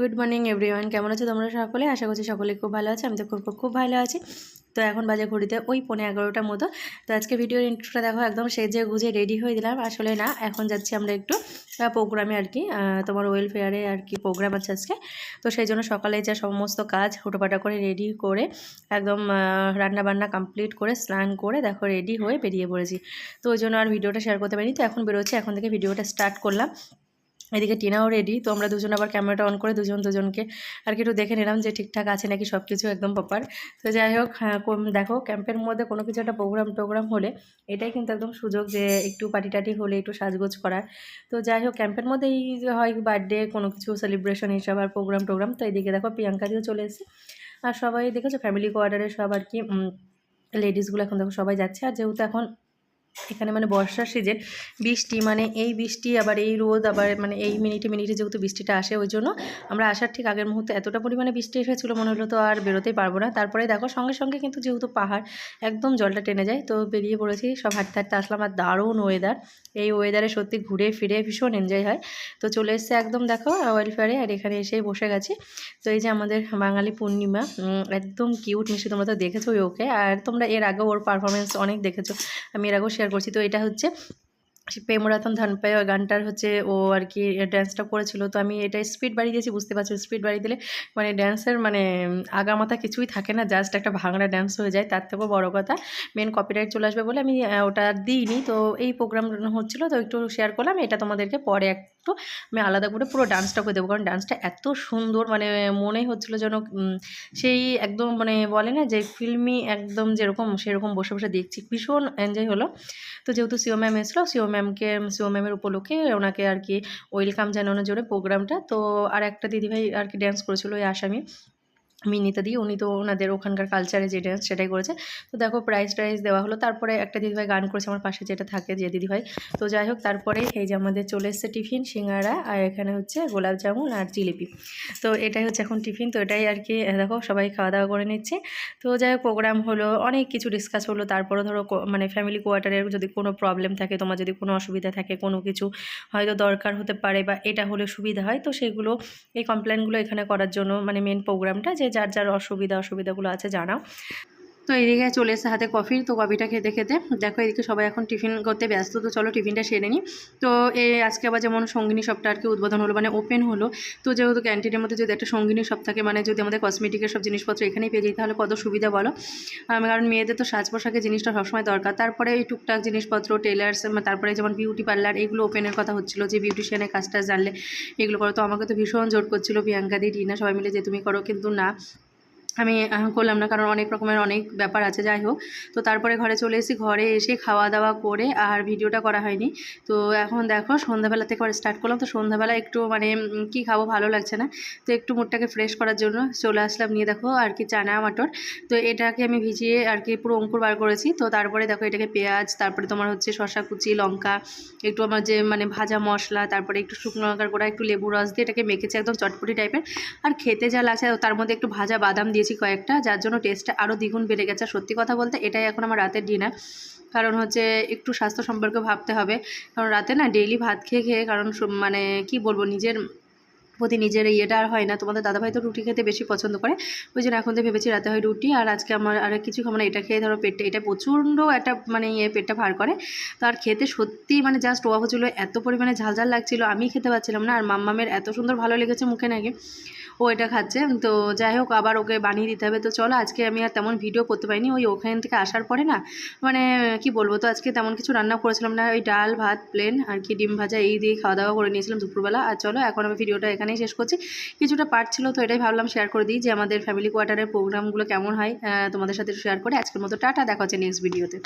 Good morning everyone কেমন আছো তোমরা সকলে? আশা করছি সকলে খুব ভালো আছে। আমি তো খুব খুব ভালো আছি। তো এখন বাজে ঘড়িতে ওই পনে এগারোটার মতো। তো আজকে ভিডিওর ইন্ট্রোটা দেখো, একদম সেজে গুজে রেডি হয়ে দিলাম। আসলে না, এখন যাচ্ছি আমরা একটু প্রোগ্রামে আর কি তোমার ওয়েলফেয়ারে আর কি প্রোগ্রাম আছে আজকে। তো সেই জন্য সকালে যা সমস্ত কাজ হুটোপাটা করে রেডি করে, একদম রান্না বান্না কমপ্লিট করে, স্নান করে, দেখো রেডি হয়ে বেরিয়ে পড়েছি। তো ওই জন্য আর ভিডিওটা শেয়ার করতে পারিনি। তো এখন বেরোচ্ছি, এখন থেকে ভিডিওটা স্টার্ট করলাম। এদিকে টিনাও রেডি তো আমরা দুজন আবার ক্যামেরাটা অন করে দুজন দুজনকে আর কি একটু দেখে নিলাম যে ঠিকঠাক আছে নাকি সব কিছু একদম প্রপার তো যাই হোক হ্যাঁ, দেখো ক্যাম্পের মধ্যে কোনো কিছু একটা প্রোগ্রাম টোগ্রাম হলে এটাই কিন্তু একদম সুযোগ যে একটু পার্টি টাটি হলে একটু সাজগোজ করার। তো যাই হোক ক্যাম্পের মধ্যেই হয় বার্থডে কোনো কিছু সেলিব্রেশন এইসব আর প্রোগ্রাম টোগ্রাম তো এদিকে দেখো প্রিয়াঙ্কা দিয়েও চলে এসেছে। আর সবাই দেখেছ ফ্যামিলি কোয়ার্টারে সব আর কি লেডিসগুলো এখন দেখো সবাই যাচ্ছে। আর যেহেতু এখন এখানে মানে বর্ষার সিজন বৃষ্টি মানে এই বৃষ্টি, আবার এই রোদ, আবার মানে এই মিনিটে মিনিটে যেহেতু বৃষ্টিটা আসে, ওই জন্য আমরা আসার ঠিক আগের মুহূর্তে এতটা পরিমাণে বৃষ্টি এসেছিল মনে হলো তো আর বেরোতেই পারব না। তারপরে দেখো সঙ্গে সঙ্গে কিন্তু যেহেতু পাহাড়, একদম জলটা টেনে যায়, তো বেরিয়ে পড়েছি, সব হাঁটতে হাঁটতে আসলাম আর দারুণ ওয়েদার এই ওয়েদারে সত্যি ঘুরে ফিরে ভীষণ এনজয় হয়। তো চলে এসছে একদম দেখো ওয়েলফেয়ারে আর এখানে এসেই বসে গেছি। তো এই যে আমাদের বাঙালি পূর্ণিমা একদম কিউট মিষ্টি তোমরা তো দেখেছ ওকে, আর তোমরা এর আগেও ওর পারফরমেন্স অনেক দেখেছ। আমি এর আগেও করছি। তো এটা হচ্ছে প্রেমরাতন ধনপায় গানটার হচ্ছে ও আর কি ড্যান্সটা করেছিল। তো আমি এটা স্পিড বাড়িয়ে দিয়েছি, বুঝতে পারছি? স্পিড বাড়িয়ে দিলে মানে ড্যান্সের মানে আগামাথা কিছুই থাকে না। জাস্ট একটা ভাঙড়া ড্যান্স হয়ে যায়, তার থেকেও বড় কথা। মেন কপিরাইট চলে আসবে বলে আমি ওটা দিইনি। তো এই প্রোগ্রাম হচ্ছিল, তো একটু শেয়ার করলাম। এটা তোমাদেরকে পরে একটু আমি আলাদা করে পুরো ডান্সটা করে দেবো। কারণ ডান্সটা এত সুন্দর মানে মনে হচ্ছিল যেন সেই একদম মানে বলে না যে ফিল্মি একদম যেরকম, সেরকম বসে বসে দেখছি। ভীষণ এনজয় হলো। তো যেহেতু সিও ম্যাম এসলো সিও ম্যামকে, সিও ম্যামের উপলক্ষে ওনাকে আর কি ওয়েলকাম জানানোর জন্য প্রোগ্রামটা তো আর একটা দিদিভাই আর কি ড্যান্স করেছিল ওই আসামি। মিনিতা দি উনি তো ওনাদের ওখানকার কালচারে যে ড্যান্স সেটাই করেছে। তো দেখো প্রাইজ টাইজ দেওয়া হলো। তারপরে একটা দিদিভাই গান করেছে আমার পাশে যেটা থাকে যে দিদিভাই। তো যাই হোক, তারপরে এই যে আমাদের চলে এসছে টিফিন, সিঙ্গারা আর এখানে হচ্ছে গোলাপ জামুন আর জিলিপি। তো এটাই হচ্ছে এখন টিফিন। তো এটাই আর কি দেখো সবাই খাওয়া দাওয়া করে নিচ্ছে। তো যাই হোক প্রোগ্রাম হলো, অনেক কিছু ডিসকাস হলো। তারপরে ধরো মানে ফ্যামিলি কোয়ার্টারের যদি কোনো প্রবলেম থাকে, তোমার যদি কোনো অসুবিধা থাকে, কোনো কিছু হয়তো দরকার হতে পারে বা এটা হলে সুবিধা হয়, তো সেগুলো, এই কমপ্লেনগুলো এখানে করার জন্য মানে মেন প্রোগ্রামটা যে যার যার অসুবিধা অসুবিধাগুলো আছে জানাও। এদিকে চলে এসে হাতে কফি তো কফিটা খেতে খেতে দেখো এদিকে সবাই এখন টিফিন করতে ব্যস্ত। তো চলো টিফিনটা সেরে নিই। তো এই আজকে আবার যেমন সঙ্গিনী শপটা আর কি উদ্বোধন হলো মানে ওপেন হলো। তো যেহেতু ক্যান্টিনের মধ্যে যদি একটা সঙ্গিনী শপ থাকে মানে যদি আমাদের কসমেটিকের সব জিনিসপত্র এখানেই পেয়ে যাই, তাহলে কত সুবিধা বলো? কারণ মেয়েদের তো সাজ পোশাকের জিনিসটা সবসময় দরকার। তারপরে এই টুকটাক জিনিসপত্র টেলার্স তারপরে যেমন বিউটি পার্লার এগুলো ওপেনের কথা হচ্ছিল। যে বিউটিশিয়ানের কাজটা জানলে এগুলো করো। তো আমাকে তো ভীষণ জোর করছিল প্রিয়াঙ্কা দি রিনা সবাই মিলে যে তুমি করো, কিন্তু না। আমি করলাম না, কারণ অনেক রকমের অনেক ব্যাপার আছে, যাই হোক। তো তারপরে ঘরে চলে এসেছি, ঘরে এসে খাওয়া দাওয়া করে আর ভিডিওটা করা হয়নি। তো এখন দেখো, সন্ধ্যাবেলা থেকে স্টার্ট করলাম। তো সন্ধ্যাবেলা একটু মানে কি খাব ভালো লাগছে না। তো একটু মুডটাকে ফ্রেশ করার জন্য চলে আসলাম, নিয়ে দেখো আর কি চানা, মটর। তো এটাকে আমি ভিজিয়ে আর কি পুরো অঙ্কুর বার করেছি। তো তারপরে দেখো এটাকে পেঁয়াজ, তারপরে তোমার হচ্ছে শসা কুচি, লঙ্কা, একটু আমার যে মানে ভাজা মশলা, তারপরে একটু শুকনো লঙ্কার গোড়া, একটু লেবু রস দিয়ে এটাকে মেখেছি একদম চটপটি টাইপের আর খেতে যা লাগছে, তার মধ্যে একটু ভাজা বাদাম দিয়েছি কয়েকটা, যার জন্য টেস্টটা আরও দ্বিগুণ বেড়ে গেছে। সত্যি কথা বলতে এটাই এখন আমার রাতের ডিনার কারণ হচ্ছে একটু স্বাস্থ্য সম্পর্কে ভাবতে হবে। কারণ রাতে না ডেইলি ভাত খেয়ে খেয়ে, কারণ মানে কি বলব, নিজের প্রতি নিজের ইয়েটা আর হয় না। তোমাদের দাদাভাই তো রুটি খেতে বেশি পছন্দ করে। ওই জন্য এখন তো ভেবেছি রাতে হয় রুটি। আর আজকে আমার আর কিছু খাব না, এটা খেয়ে ধরো পেটটা, এটা প্রচণ্ড একটা মানে ইয়ে পেটটা ভার করে। তো আর খেতে সত্যি মানে জাস্ট ওয়া হচ্ছিল, এত পরিমাণে ঝালঝাল ঝাল লাগছিল আমি খেতে পারছিলাম না। আর মাম্মামের এত সুন্দর ভালো লেগেছে মুখে নাকি। ও এটা খাচ্ছে। তো যাই হোক, আবার ওকে বানিয়ে দিতে হবে। তো চলো, আজকে আমি আর তেমন ভিডিও করতে পারিনি। ওই ওখান থেকে আসার পরে না মানে কি বলব, তো আজকে তেমন কিছু রান্না করেছিলাম না। ওই ডাল ভাত প্লেন আর কি ডিম ভাজা, এই দিয়ে খাওয়া দাওয়া করে নিয়েছিলাম দুপুরবেলা। আর চলো, এখন আমি ভিডিওটা এখানেই শেষ করছি। কিছুটা পার্ট ছিল, তো এটাই ভাবলাম শেয়ার করে দিই যে আমাদের ফ্যামিলি কোয়ার্টারের প্রোগ্রামগুলো কেমন হয় তোমাদের সাথে শেয়ার করে আজকের মতো টাটা। দেখা হচ্ছে নেক্সট ভিডিওতে